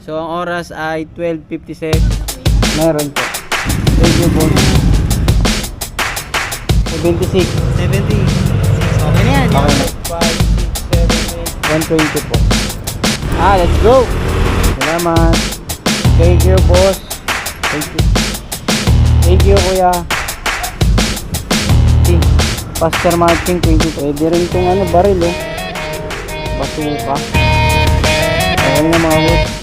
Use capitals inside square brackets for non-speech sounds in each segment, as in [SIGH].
So, ang oras ay 12.57. Meron po. Thank you po. 76. 70. Okay na yan. Okay na. 5, 6, 7, 120 po. Ah, let's go! Salamat. Thank you, boss. Thank you. Thank you, kuya. Si, Pastor Marching 20. Pwede rin itong ano, baril, oh. Basuka. Okay na mga boss.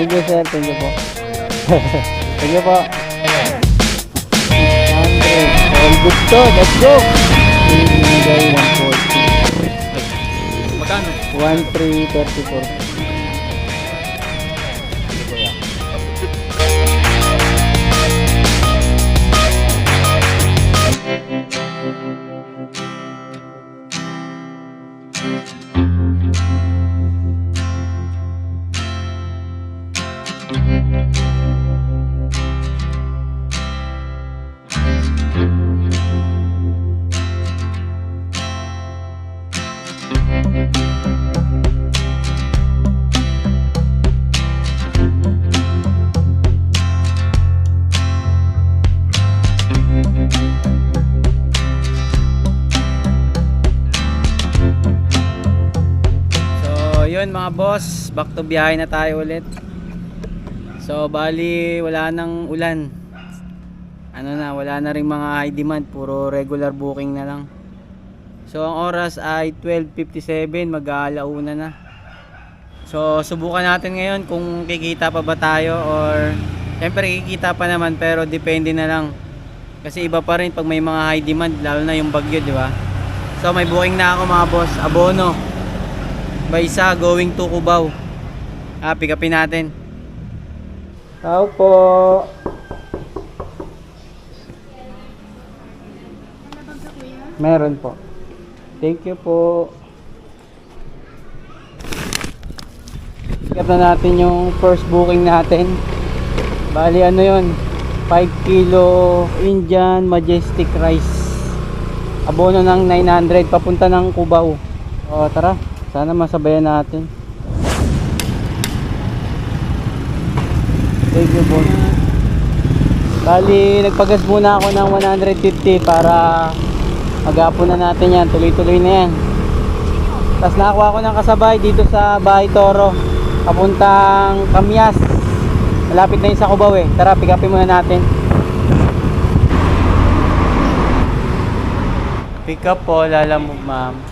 Thank you, sir. Thank you po. [LAUGHS] Thank you po. 600. All good to. Let's go! Binigay 140. Magkano? 1334. Boss, back to biyahe na tayo ulit. So, bali wala nang ulan. Ano na, wala na ring mga high demand, puro regular booking na lang. So, ang oras ay 12.57, mag-aalauna na. So, subukan natin ngayon kung kikita pa ba tayo or Siyempre kikita pa naman pero depende na lang. Kasi iba pa rin pag may mga high demand, lalo na yung bagyo, di ba? So, may booking na ako mga boss, abono. By isa going to Cubao. Ah, pick upin natin. Tao po. Meron po. Thank you po. Up na natin yung first booking natin. Bali ano yun? 5 kilo Indian Majestic Rice. Abono ng 900 papunta ng Cubao. O tara, sana masabayan natin. Thank you, boss. Bali, nagpagas muna ako ng 150 para maghapon na natin yan. Tuloy-tuloy na yan. Tapos nakakuha ko ng kasabay dito sa Bahay Toro. Papuntang Kamyas. Malapit na yun sa Cubao eh. Tara, pick upin muna natin. Pick up po, lalamove ma'am.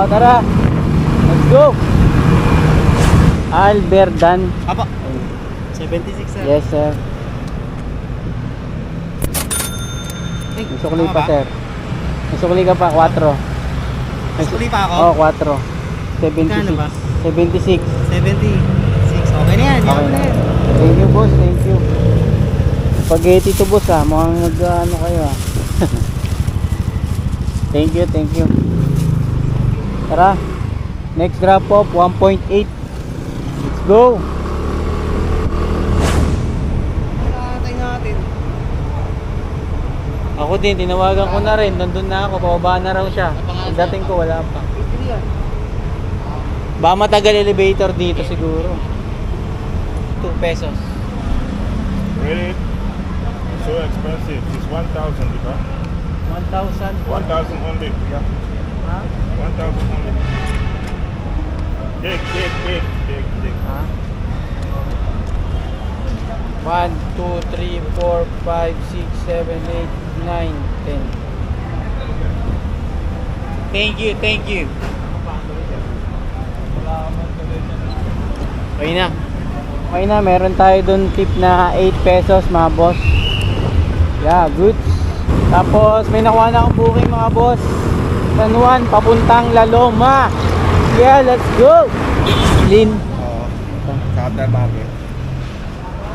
O, tara. Let's go. Alberdan. Apo. 76 sir. Yes, sir. May sukli pa, sir. May sukli ka pa, 4. Sukli pa ako? Oo, 4. 76. Magkano ba? 76. 76. Okay na yan. Okay na. Thank you, boss. Thank you. Spaghetti to, boss, ah. Mukhang nag, ano kayo, ah. [LAUGHS] thank you, thank you. Tara. Next drop off, 1.8. Let's go. Ako din, tinawagan ko na rin. Nandun na ako, pababa na raw siya. Pagdating ko, wala pa. Ba matagal elevator dito siguro. 2 pesos. Really? So expensive. It's 1,000, di ba? 1,000. 1,000 only. Yeah. Ha? 1,000 only. Take, take, take, take, take. Ha? 1, 2, 3, 4, 5, 6, 7, 8, 9, 10. Thank you, thank you. Okay na. Okay na, meron tayo dun tip na 8 pesos mga boss. Yeah, goods. Tapos may nakuha na akong booking mga boss. San Juan, papuntang Laloma. Yeah, let's go! Lin. Oo. Sa After Market.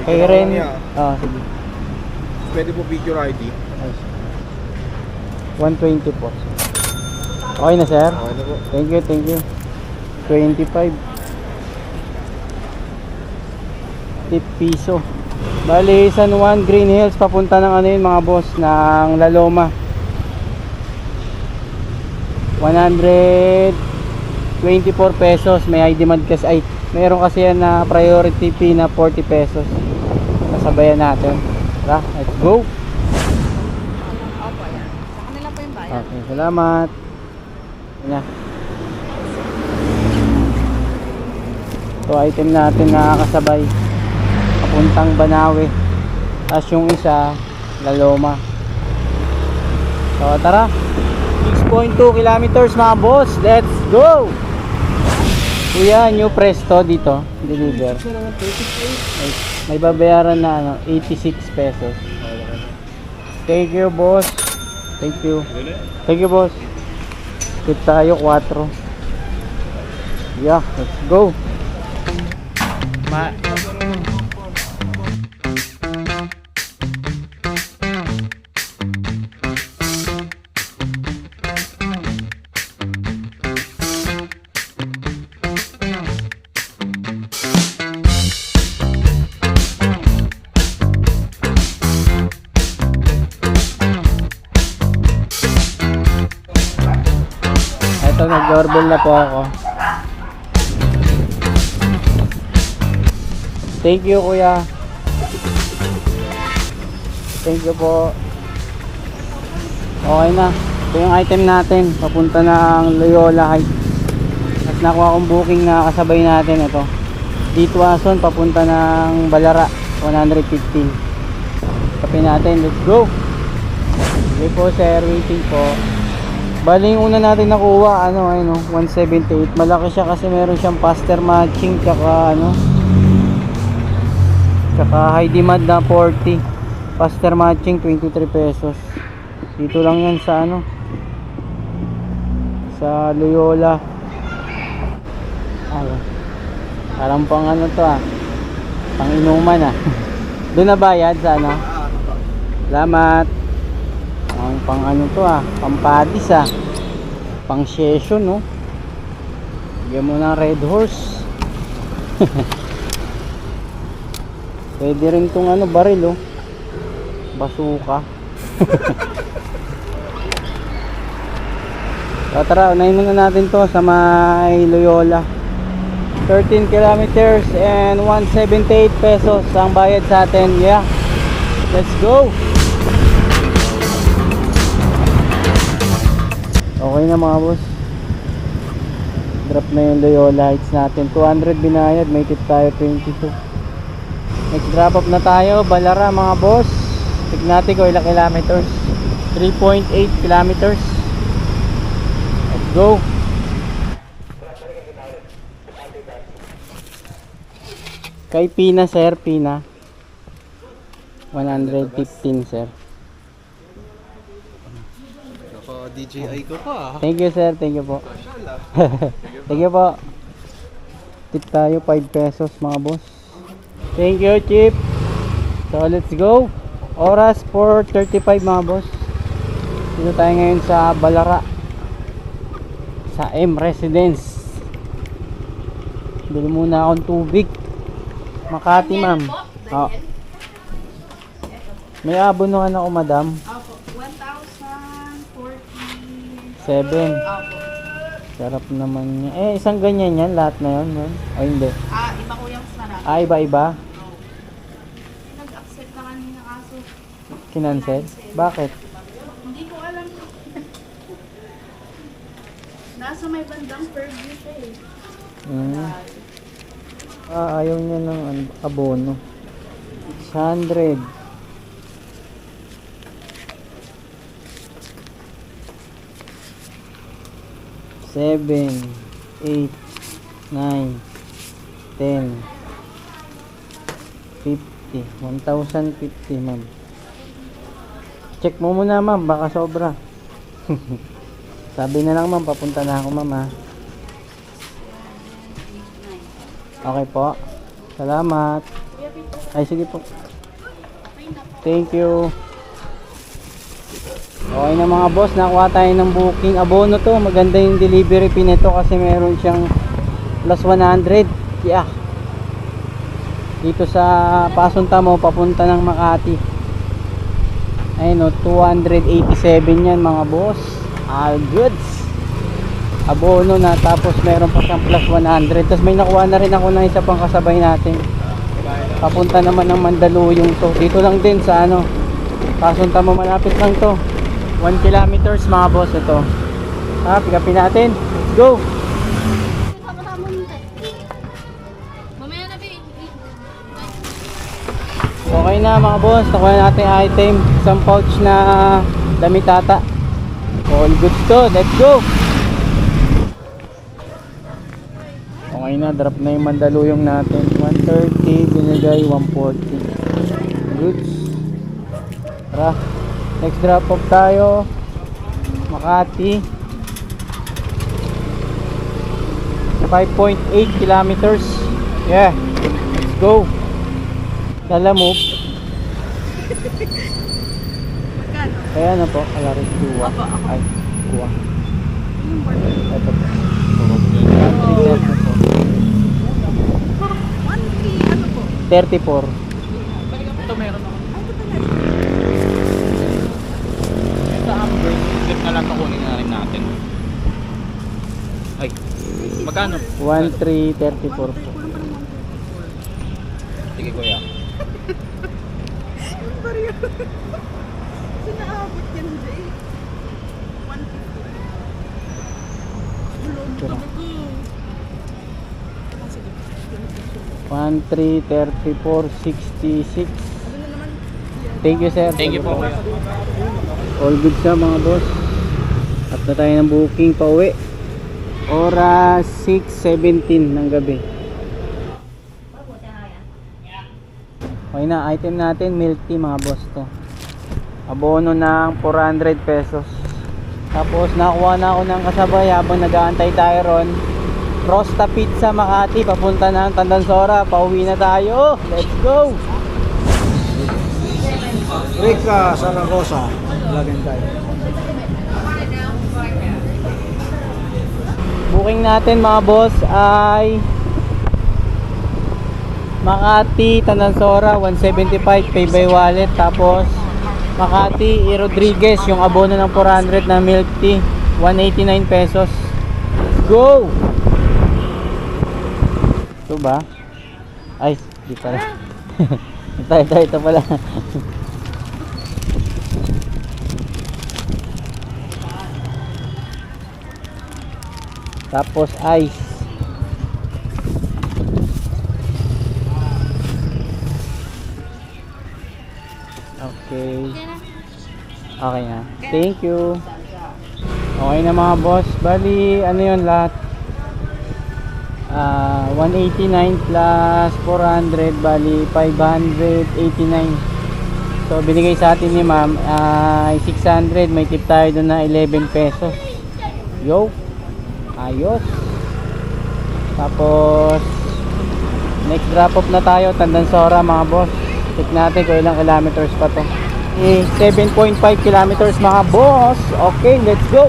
Kay Ren. Oh, sige. Pwede po picture ID. 120 po. Okay na sir? Okay na po. Thank you, thank you. 25. Tip piso. Bali, San Juan Green Hills papunta ng ano yun mga boss ng Laloma. 124 pesos may ID demand kasi ay meron kasi yan na priority fee na 40 pesos. Kasabayan natin. Tara, let's go. Opo, yan. Sa kanila po yung bayan. Okay, salamat. Yan. Ito item natin na kasabay. Papuntang Banawe. Tapos yung isa, Laloma. So tara. 6.2 kilometers mga boss. Let's go! Kuya, new presto dito. Deliver. May, may babayaran na ano, 86 pesos. Thank you, boss. Thank you. Thank you, boss. Tip tayo, 4. Yeah, let's go. Ma Nag-doorbell na po ako. Thank you, kuya. Thank you po. Okay na. Ito yung item natin. Papunta ng Loyola Heights. At nakuha kong booking na kasabay natin ito. Dito Ason, papunta ng Balara. 115. Kape natin. Let's go. Okay po, sir. Waiting po. Bali yung una natin nakuha, ano, ano, 178. Malaki siya kasi meron siyang faster matching, tsaka ano, tsaka high demand na 40. Faster matching, 23 pesos. Dito lang yan sa ano, sa Loyola. Ay, parang pang ano to ah, pang inuman ah. [LAUGHS] Doon na bayad sa ano? Salamat. Ang pang ano to ah, pampadis ah. Pang session no. Bigyan mo ng red horse. [LAUGHS] Pwede rin tong ano baril oh. Basuka. [LAUGHS] so, tara, unahin muna natin to sa may Loyola. 13 kilometers and 178 pesos ang bayad sa atin. Yeah. Let's go. Okay na mga boss. Drop na yung Loyola Heights natin. 200 binayad, may tip tayo 22. Next drop off na tayo, Balara mga boss. Tignan natin kung ilang kilometers. 3.8 kilometers. Let's go. Kay Pina sir, Pina. 115 sir. Naka DJI ko pa. Thank you sir, thank you po. [LAUGHS] thank you po. Tip tayo 5 pesos mga boss. Thank you Chip. So let's go. Oras 4.35 mga boss. Dito tayo ngayon sa Balara. Sa M Residence. Bili muna akong tubig. Makati ma'am. Oh. May abono ako madam. Opo, Seven. Sarap naman niya. Eh, isang ganyan yan, lahat na yun, yun. O hindi. Ah, iba ko yung sarap. Ah, iba-iba? Oo. Nag-accept na kanina kaso. Kinansel? Bakit? Hindi ko alam. Nasa may bandang purview siya eh. Mm. Ah, Ah, ayaw niya ng abono. 100. 7, 8, 9, 10, 50. 1,050 ma'am. Check mo muna ma'am, baka sobra. [LAUGHS] Sabi na lang ma'am, papunta na ako ma'am ha. Okay po. Salamat. Ay sige po. Thank you. Okay na mga boss, nakuha tayo ng booking. Abono to, maganda yung delivery fee nito kasi meron siyang plus 100. Yeah. dito sa Pasunta mo papunta ng Makati. Ayun o 287 yan mga boss. All goods. Abono na tapos meron pa siyang plus 100 tapos may nakuha na rin ako ng isa pang kasabay natin. Papunta naman ng Mandaluyong to. Dito lang din sa ano Pasunta mo malapit lang to 1 kilometers mga boss ito ha pick upin natin let's go. Okay na mga boss, nakuha natin item, isang pouch na damit ata. All goods to, let's go! Okay na, drop na yung mandaluyong natin. 130, binigay 140. Goods. Tara, next drop off tayo. Makati. 5.8 kilometers. Yeah, let's go. Dala mo. Kaya na po, alaris kuwa. Ay, kuwa. Ito po. Country set na po. 1P, ano? 34. Ito meron ako. Ito Lang kukunin na rin natin. Ay. Magkano? 1334 po. Sige kuya. Sinaabot yan, Jay. 150. Ito na. 133466. Thank you sir. Thank you po. All good siya mga boss. At na tayo ng booking pa uwi. Oras 6.17 ng gabi. Okay na, item natin milk tea mga boss to. Abono ng 400 pesos. Tapos nakuha na ako ng kasabay habang nag-aantay tayo ron. Rosta Pizza Makati, papunta na ang Tandansora. Pauwi na tayo. Let's go! Rica Saragosa. Lagyan tayo. Booking natin mga boss ay Makati, Tandansora 175 pay by wallet tapos Makati, E. Rodriguez yung abono ng 400 na milk tea 189 pesos Go! Ito ba? Ay, di pala [LAUGHS] ito, ito, ito pala [LAUGHS] tapos ice. Okay. Okay na. Thank you. Okay na mga boss. Bali ano yun lahat? Ah, 189 plus 400 bali 589 so binigay sa atin ni ma'am ay 600 may tip tayo doon na 11 pesos. Yo ayos. Tapos next drop off na tayo Tandansora mga boss. Check natin kung ilang kilometers pa to. Eh, 7.5 kilometers mga boss. Okay let's go.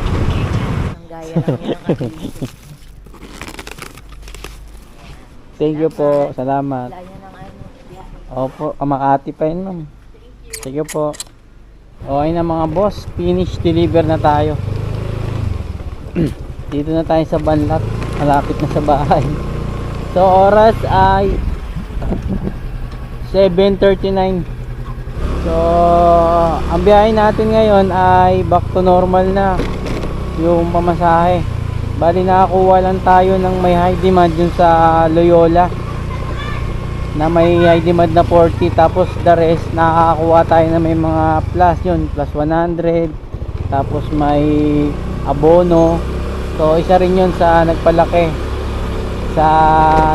[LAUGHS] Thank you po. Salamat. Opo kamakati pa yun ma'am. Sige po. Okay na mga boss. Finish deliver na tayo [CLEARS THROAT] dito na tayo sa Banlat. Malapit na sa bahay. So oras ay 7.39 so ang biyahe natin ngayon ay back to normal na yung pamasahe. Bali nakakuha lang tayo ng may high demand dun sa Loyola na may high demand na 40 tapos the rest nakakakuha tayo na may mga plus yun. Plus 100 tapos may abono so isa rin yun sa nagpalaki. Sa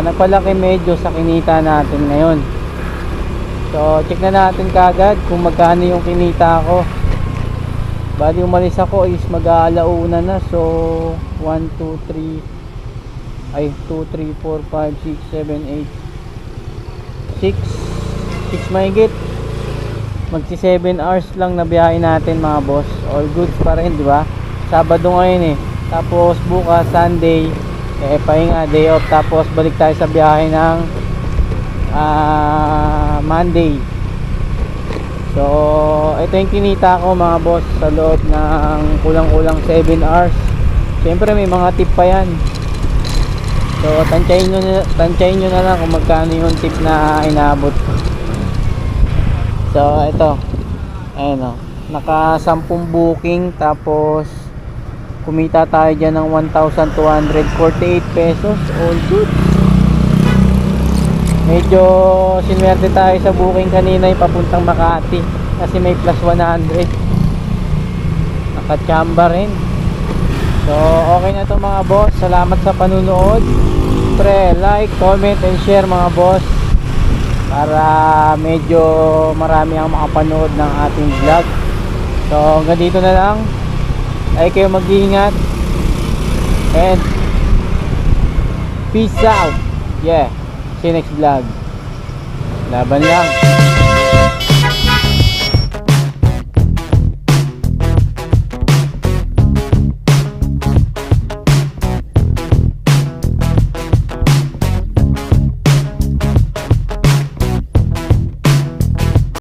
nagpalaki medyo sa kinita natin ngayon. So check na natin kagad kung magkano yung kinita ko. Bali umalis ako is mag-aalauna na. So 1, 2, 3 ay 2, 3, 4, 5, 6, 7, 8 6 6 mahigit. Magsi 7 hours lang na biyahe natin mga boss. All goods pa rin di ba? Sabado ngayon eh tapos bukas Sunday eh pahinga day off tapos balik tayo sa biyahe ng ah, Monday. So, ito yung kinita ko mga boss sa loob ng kulang-kulang 7 hours. Siyempre may mga tip pa yan. So, tansyahin nyo, na, tansyahin nyo na lang kung magkano yung tip na inabot ko. So, ito. Ayan o. Naka 10 booking tapos kumita tayo dyan ng 1,248 pesos. All good. Medyo sinwerte tayo sa booking kanina yung papuntang Makati kasi may plus 100. Nakachamba rin. So, okay na to mga boss. Salamat sa panunood. Pre, like, comment, and share mga boss. Para medyo marami ang makapanood ng ating vlog. So, hanggang dito na lang. Ay kayo mag-iingat. And, peace out. Yeah. See you next vlog. Laban lang.